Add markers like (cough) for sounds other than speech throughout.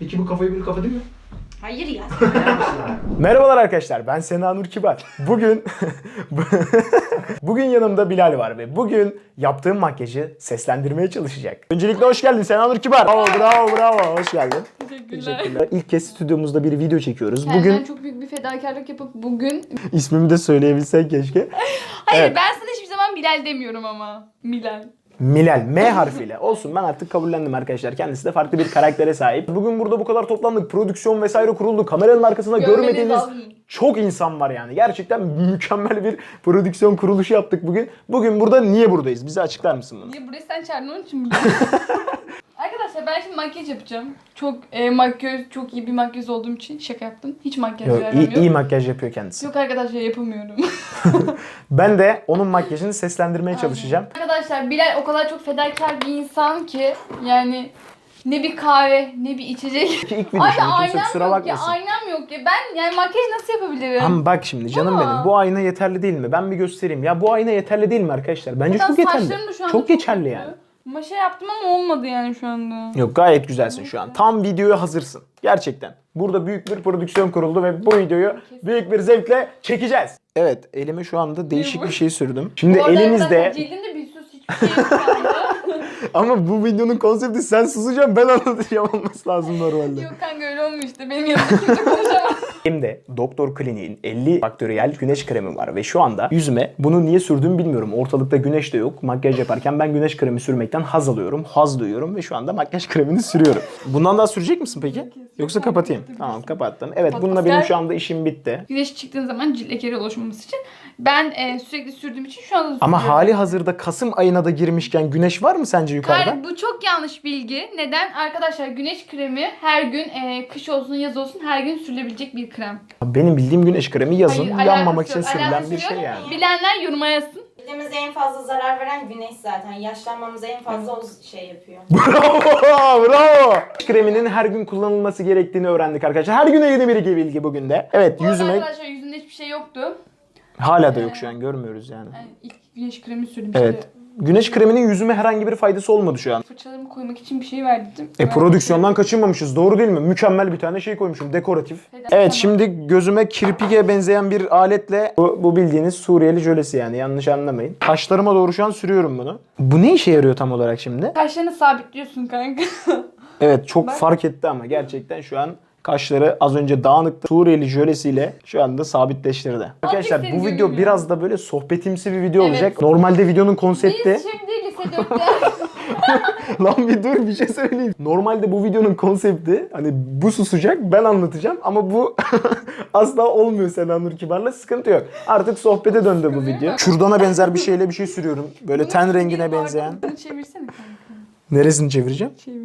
Peki bu kafayı bir kafa değil mi? Hayır ya. (laughs) Merhabalar arkadaşlar ben Sena Nur Kibar. Bugün (laughs) bugün yanımda Bilal var ve bugün yaptığım makyajı seslendirmeye çalışacak. Öncelikle hoş geldin Sena Nur Kibar. Bravo bravo bravo hoş geldin. Teşekkürler. Teşekkürler. İlk kez stüdyomuzda bir video çekiyoruz. Kendimden Bugün çok büyük bir fedakarlık yapıp bugün... ismimi de söyleyebilsen keşke. Hayır Evet. ben sana hiçbir zaman Bilal demiyorum ama. Bilal. Milal M harfiyle. Olsun ben artık kabullendim arkadaşlar. Kendisi de farklı bir karaktere sahip. Bugün burada bu kadar toplandık. Prodüksiyon vesaire kuruldu. Kameranın arkasında Görmeniz görmediğiniz lazım. çok insan var yani. Gerçekten mükemmel bir prodüksiyon kuruluşu yaptık bugün. Bugün burada niye buradayız? Bize açıklar mısın bunu? Niye buraya sen çağırdın onun için biliyorum. (laughs) Arkadaşlar ben şimdi makyaj yapacağım. Çok e, makyöz, çok iyi bir makyöz olduğum için şaka yaptım. Hiç makyaj Yok, yaramıyor. iyi, iyi makyaj yapıyor kendisi. Yok arkadaşlar yapamıyorum. (laughs) Ben de onun makyajını seslendirmeye çalışacağım. arkadaşlar Bilal o kadar çok fedakar bir insan ki yani ne bir kahve ne bir içecek. İlk (laughs) video Abi şimdi kimse aynam kusura yok ya bakmasın. aynam yok ya. Ben yani makyaj nasıl yapabilirim? Ama bak şimdi canım Aa. benim bu ayna yeterli değil mi? Ben bir göstereyim. Ya bu ayna yeterli değil mi arkadaşlar? Bence Zaten çok yeterli. saçlarım da şu anda Çok geçerli kötü. yani. Maşa yaptım ama olmadı yani şu anda. Yok gayet güzelsin şu an. Tam videoya hazırsın. Gerçekten. Burada büyük bir prodüksiyon kuruldu ve bu videoyu büyük bir zevkle çekeceğiz. Evet elime şu anda değişik bir şey sürdüm. Şimdi Bu arada elinizde Cildimde bir sus hiçbir şey yok şu anda. Ama bu videonun konsepti sen susacaksın ben anlatacağım olması lazım normalde. yok kanka öyle olmuyor işte. Benim yanımda kimse konuşamaz. Elimde Doktor Kliniğin 50 faktöriyel güneş kremi var ve şu anda yüzüme bunu niye sürdüğümü bilmiyorum. Ortalıkta güneş de yok. Makyaj yaparken ben güneş kremi sürmekten haz alıyorum, haz duyuyorum ve şu anda makyaj kremini sürüyorum. Bundan daha sürecek misin peki? Yoksa kapatayım. Tamam kapattım. Evet bununla benim şu anda işim bitti. Güneş çıktığın zaman cilt lekeleri oluşmaması için ben e, sürekli sürdüğüm için şu anda Ama sürüyorum. hali hazırda Kasım ayına da girmişken güneş var mı sence yukarıda? Hayır bu çok yanlış bilgi. Neden? Arkadaşlar güneş kremi her gün e, kış olsun yaz olsun her gün sürülebilecek bir krem. Benim bildiğim güneş kremi yazın Hayır, yanmamak alakası için yok, sürülen alakası bir şey yok. yani. Bilenler yoruma yazsın. Cildimize en fazla zarar veren güneş zaten. Yaşlanmamıza en fazla o şey yapıyor. (laughs) Bravo, bravo. Kreminin her gün kullanılması gerektiğini öğrendik arkadaşlar. Her güne yeni bir bilgi bugün de. Evet Bu arada yüzüme Arkadaşlar yüzümde hiçbir şey yoktu. Hala da yok şu an görmüyoruz yani. Yani ilk güneş kremi sürdüm Evet. işte. Güneş kreminin yüzüme herhangi bir faydası olmadı şu an. Fırçalarımı koymak için bir şey verdim. E prodüksiyondan kaçınmamışız doğru değil mi? Mükemmel bir tane şey koymuşum dekoratif. Evet şimdi gözüme kirpige benzeyen bir aletle bu, bu bildiğiniz Suriyeli jölesi yani yanlış anlamayın. Kaşlarıma doğru şu an sürüyorum bunu. Bu ne işe yarıyor tam olarak şimdi? Kaşlarını sabitliyorsun kanka. Evet çok Bak. fark etti ama gerçekten şu an kaşları az önce dağınıktı. Suriyeli jölesiyle şu anda sabitleştirdi. Arkadaşlar bu seni video görüyorum. biraz da böyle sohbetimsi bir video Evet. olacak. Normalde videonun konsepti... Biz şimdi lise 4'te (laughs) Lan bir dur bir şey söyleyeyim. Normalde bu videonun konsepti hani bu susacak ben anlatacağım ama bu (laughs) asla olmuyor Sena Nur Kibar'la sıkıntı yok. Artık sohbete döndü bu video. Kürdana benzer bir şeyle bir şey sürüyorum. Böyle ten rengine benzeyen. Bunu çevirsene kanka. Neresini çevireceğim? Çevir.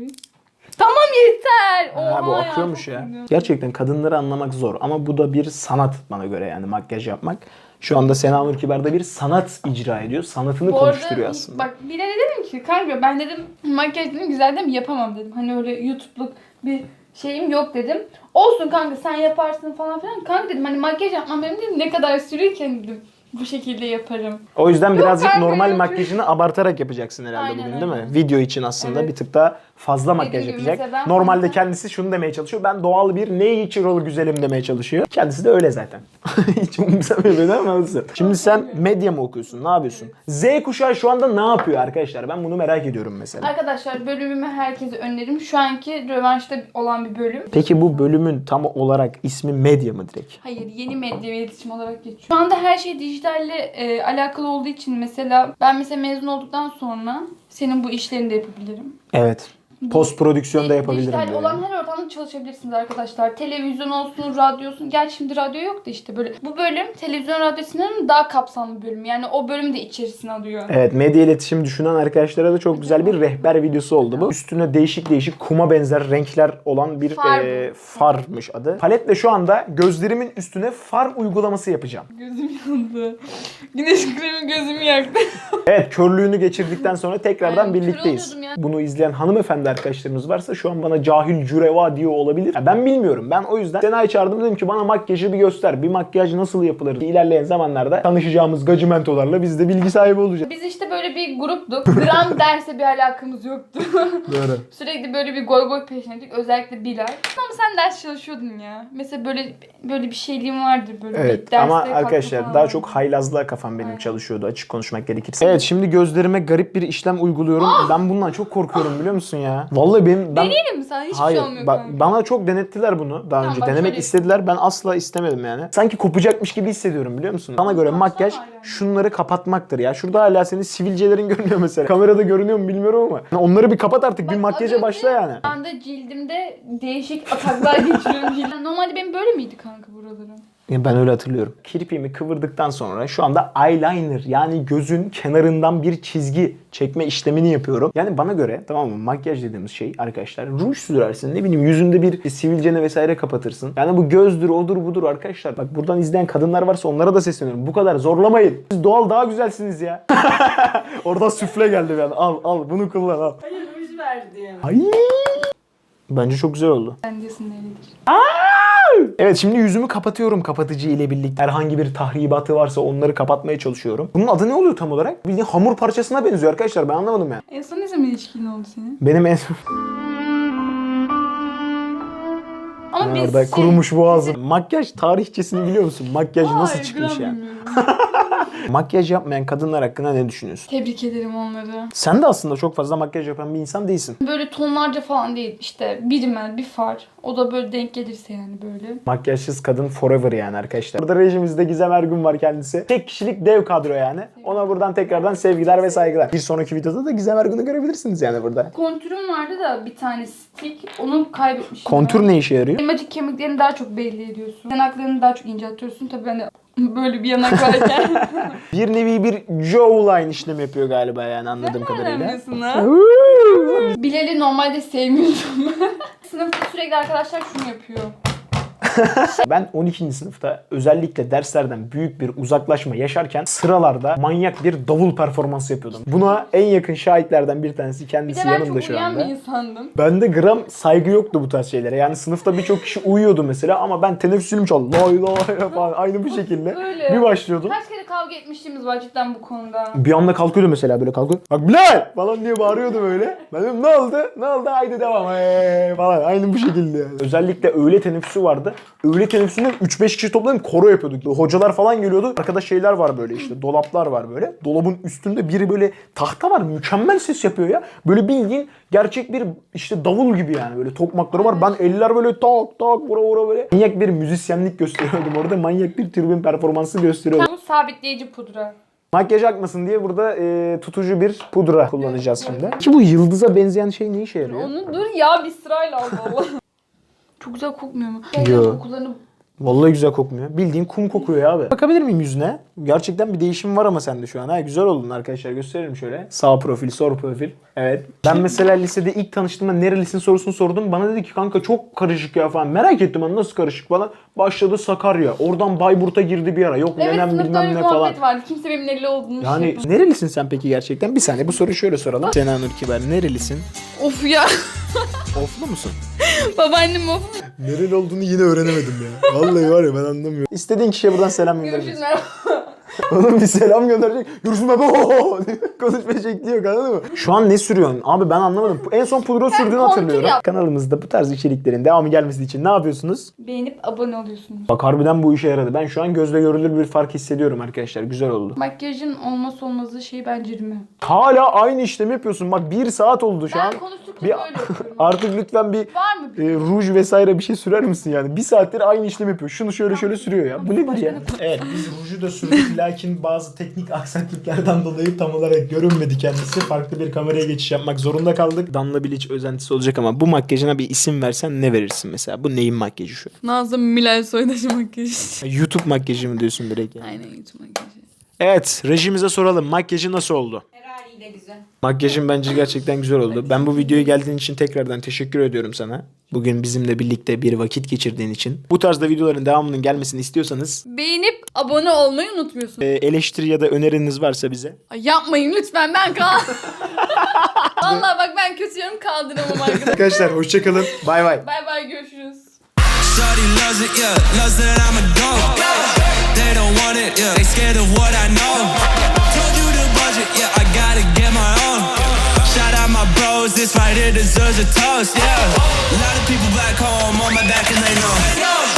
Yeter. Ha, bu Oha akıyormuş ya. Gerçekten kadınları anlamak zor ama bu da bir sanat bana göre yani makyaj yapmak. Şu anda Sena Nur Kibar da bir sanat icra ediyor. Sanatını Bu arada konuşturuyor aslında. Bak bir de dedim ki kanka ben dedim makyaj dedim güzel dedim yapamam dedim. Hani öyle YouTube'luk bir şeyim yok dedim. Olsun kanka sen yaparsın falan filan. Kanka dedim hani makyaj yapmam benim dedim ne kadar sürüyorken dedim bu şekilde yaparım. O yüzden birazcık kanka, normal yok. makyajını abartarak yapacaksın herhalde Aynen, bugün değil mi? Video için aslında Evet. bir tık daha fazla makyaj yapacak. ben Normalde kendisi şunu demeye çalışıyor. Ben doğal bir natural güzelim demeye çalışıyor. Kendisi de öyle zaten. (laughs) Hiç umursamıyor beni ama olsun. Şimdi sen medya mı okuyorsun? Ne yapıyorsun? Z kuşağı şu anda ne yapıyor arkadaşlar? Ben bunu merak ediyorum mesela. Arkadaşlar bölümümü herkese öneririm. Şu anki rövanşta olan bir bölüm. Peki bu bölümün tam olarak ismi medya mı direkt? Hayır yeni medya ve iletişim olarak geçiyor. Şu anda her şey dijitalle e, alakalı olduğu için mesela ben mesela mezun olduktan sonra senin bu işlerini de yapabilirim. Evet. Post prodüksiyon da Di- yapabilirim. Dijital böyle. olan her ortamda çalışabilirsiniz arkadaşlar. Televizyon olsun, radyo olsun. Gerçi şimdi radyo yok da işte böyle. Bu bölüm televizyon radyosunun daha kapsamlı bölüm. Yani o bölüm de içerisine alıyor. Evet medya iletişim düşünen arkadaşlara da çok güzel bir rehber videosu oldu bu. Üstüne değişik değişik kuma benzer renkler olan bir Far e, farmış adı. Paletle şu anda gözlerimin üstüne far uygulaması yapacağım. Gözüm yandı. (laughs) Güneş kremi gözümü yaktı. Evet körlüğünü geçirdikten sonra tekrardan kör birlikteyiz. oluyordum ya. Bunu izleyen hanımefendi çevremde arkadaşlarımız varsa şu an bana cahil cüreva diyor olabilir. Ya ben bilmiyorum. Ben o yüzden Sena'yı çağırdım dedim ki bana makyajı bir göster. Bir makyaj nasıl yapılır? İlerleyen zamanlarda tanışacağımız gacimentolarla biz de bilgi sahibi olacağız. Biz işte böyle bir gruptuk. Gram (laughs) derse bir alakamız yoktu. Böyle. Sürekli böyle bir goy goy peşindeydik. Özellikle Bilal. Ama sen ders çalışıyordun ya. Mesela böyle böyle bir şeyliğin vardır böyle. Evet bir ama arkadaşlar daha çok haylazlığa kafam benim Aynen. çalışıyordu açık konuşmak gerekirse. Evet şimdi gözlerime garip bir işlem uyguluyorum. Ben bundan çok korkuyorum biliyor musun ya? Vallahi benim ben Deneyelim mi sen? Hiçbir Hayır. şey olmuyor kanka. bana çok denettiler bunu daha Tamam, önce. bak Denemek şöyle- istediler. Ben asla istemedim yani. Sanki kopacakmış gibi hissediyorum biliyor musun? Bana göre Baksana makyaj yani. şunları kapatmaktır ya. Şurada hala senin sivilcelerin (laughs) görünüyor mesela. Kamerada görünüyor mu bilmiyorum ama. Yani onları bir kapat artık. bir Bak, makyaja az başla önce yani. Şu anda cildimde değişik ataklar (laughs) geçiriyorum. Normalde benim böyle miydi kanka buralarım? Ben öyle hatırlıyorum. Kirpiğimi kıvırdıktan sonra şu anda eyeliner yani gözün kenarından bir çizgi çekme işlemini yapıyorum. Yani bana göre tamam mı makyaj dediğimiz şey arkadaşlar ruj sürersin ne bileyim yüzünde bir sivilceni vesaire kapatırsın. Yani bu gözdür odur budur arkadaşlar. Bak buradan izleyen kadınlar varsa onlara da sesleniyorum. Bu kadar zorlamayın. Siz doğal daha güzelsiniz ya. (laughs) Oradan süfle geldi yani. Al al bunu kullan al. Hayır ruj verdim. Ay. Bence çok güzel oldu. Diyorsun öyledir. Evet şimdi yüzümü kapatıyorum kapatıcı ile birlikte. Herhangi bir tahribatı varsa onları kapatmaya çalışıyorum. Bunun adı ne oluyor tam olarak? Bildiğin hamur parçasına benziyor arkadaşlar ben anlamadım yani. En son ne zaman ilişkin oldu senin? Benim en Ama Ben biz orada şey- kurumuş boğazım. Makyaj tarihçesini biliyor musun? Makyaj nasıl Hayır, çıkmış gram yani? Makyaj yapmayan kadınlar hakkında ne düşünüyorsun? Tebrik ederim onları. Sen de aslında çok fazla makyaj yapan bir insan değilsin. Böyle tonlarca falan değil. İşte bir rimel, bir far. O da böyle denk gelirse yani böyle. Makyajsız kadın forever yani arkadaşlar. Burada rejimizde Gizem Ergün var kendisi. Tek kişilik dev kadro yani. Ona buradan tekrardan sevgiler ve saygılar. Bir sonraki videoda da Gizem Ergün'ü görebilirsiniz yani burada. Kontürüm vardı da bir tane stick. Onu kaybetmişim. Kontür ben. ne işe yarıyor? Elmacık kemiklerini daha çok belli ediyorsun. Yanaklarını daha çok inceltiyorsun. Tabii ben de böyle bir yanak varken. (laughs) Bir nevi bir jawline işlemi yapıyor galiba yani anladığım kadarıyla. Bilal'i normalde sevmiyordum. (laughs) Sınıfta sürekli arkadaşlar şunu yapıyor. (laughs) Ben 12. sınıfta özellikle derslerden büyük bir uzaklaşma yaşarken sıralarda manyak bir davul performansı yapıyordum. Buna en yakın şahitlerden bir tanesi Bir kendisi de ben yanımda çok şu uyuyan bir anda. insandım. Bende gram saygı yoktu bu tarz şeylere. Yani sınıfta birçok kişi uyuyordu mesela ama ben teneffüs zilimi çaldım. Lay lay (laughs) falan aynı bu şekilde. Öyle. Bir başlıyordum. Kaç kere kavga etmişliğimiz var cidden bu konuda. Bir anda kalkıyordu mesela böyle kalkıyor. Bak Bilal falan diye bağırıyordu böyle. Ben dedim ne oldu? Ne oldu? Haydi devam. Hey, falan. Aynı bu şekilde yani. Özellikle öğle teneffüsü vardı. Öğle teneffüsünde 3-5 kişi toplanıp koro yapıyorduk. Hocalar falan geliyordu. Arkada şeyler var böyle işte. Dolaplar var böyle. Dolabın üstünde biri böyle tahta var. Mükemmel ses yapıyor ya. Böyle bildiğin gerçek bir işte davul gibi yani. Böyle tokmakları var. Ben eller böyle tak tak vura vura böyle. Manyak bir müzisyenlik gösteriyordum orada. Manyak bir tribün performansı gösteriyordum. Bu sabitleyici pudra. Makyaj akmasın diye burada e, tutucu bir pudra kullanacağız şimdi. Ki bu yıldıza benzeyen şey ne işe yarıyor? Onu dur ya bir sırayla Allah Allah. Çok güzel kokmuyor mu? Yo. Kokularını Vallahi güzel kokmuyor. Bildiğin kum kokuyor ya abi. Bakabilir miyim yüzüne? Gerçekten bir değişim var ama sende şu an. Ha, güzel oldun arkadaşlar. Gösterelim şöyle. Sağ profil, sol profil. Evet. Ben mesela lisede ilk tanıştığımda nerelisin sorusunu sordum. Bana dedi ki kanka çok karışık ya falan. Merak ettim ben nasıl karışık falan. Başladı Sakarya. Oradan Bayburt'a girdi bir ara. Yok Evet nenem sınıfta bilmem ne falan. muhabbet vardı. Kimse benim nereli olduğunu Yani yapamaz. nerelisin sen peki gerçekten? Bir saniye bu soruyu şöyle soralım. Sena Nur Kiber nerelisin? Of ya. Oflu musun? (laughs) Babaannem of. Nereli olduğunu yine öğrenemedim ya. Vallahi var ya ben anlamıyorum. İstediğin kişiye buradan selam Görüşürüz. gönderebilirsin. (laughs) Oğlum bir selam gönderecek. Görüşürüz baba. (laughs) Konuşma şekli yok anladın mı? Şu an ne sürüyorsun? Abi ben anlamadım. En son pudra sürdüğünü kontür hatırlıyorum. yap. Kanalımızda bu tarz içeriklerin devamı gelmesi için ne yapıyorsunuz? Beğenip abone oluyorsunuz. Bak harbiden bu işe yaradı. Ben şu an gözle görülür bir fark hissediyorum arkadaşlar. Güzel oldu. Makyajın olmazsa olmazı şey bence rime. Hala aynı işlemi yapıyorsun. Bak bir saat oldu şu an. Ben Bir- böyle yapıyorum. (laughs) Artık lütfen bir Var mı? e, ruj vesaire bir şey sürer misin yani? Bir saattir aynı işlem yapıyor. Şunu şöyle şöyle sürüyor ya. Bu nedir ya? Evet biz ruju da sürdük lakin bazı teknik aksaklıklardan dolayı tam olarak görünmedi kendisi. Farklı bir kameraya geçiş yapmak zorunda kaldık. Danla Bilic özentisi olacak ama bu makyajına bir isim versen ne verirsin mesela? Bu neyin makyajı şu? Nazım Milal Soydaş makyajı. YouTube makyajı mı diyorsun direkt yani? Aynen YouTube makyajı. Evet rejimize soralım. Makyajı nasıl oldu? Ne güzel. Makyajın bence gerçekten güzel oldu. Ben bu videoya geldiğin için tekrardan teşekkür ediyorum sana. Bugün bizimle birlikte bir vakit geçirdiğin için. Bu tarzda videoların devamının gelmesini istiyorsanız Beğenip abone olmayı unutmuyorsun. e, ee, eleştiri ya da öneriniz varsa bize. Ay yapmayın lütfen ben kal. (laughs) Vallahi bak ben kötü yorum kaldıramam arkadaşlar. Hoşçakalın. Bay bay. Bay bay görüşürüz. Shawty loves it, yeah, loves that I'm a dog. They don't want it, yeah, they scared of what I know. this right deserves a toast, yeah. A lot of people back home on my back and they know.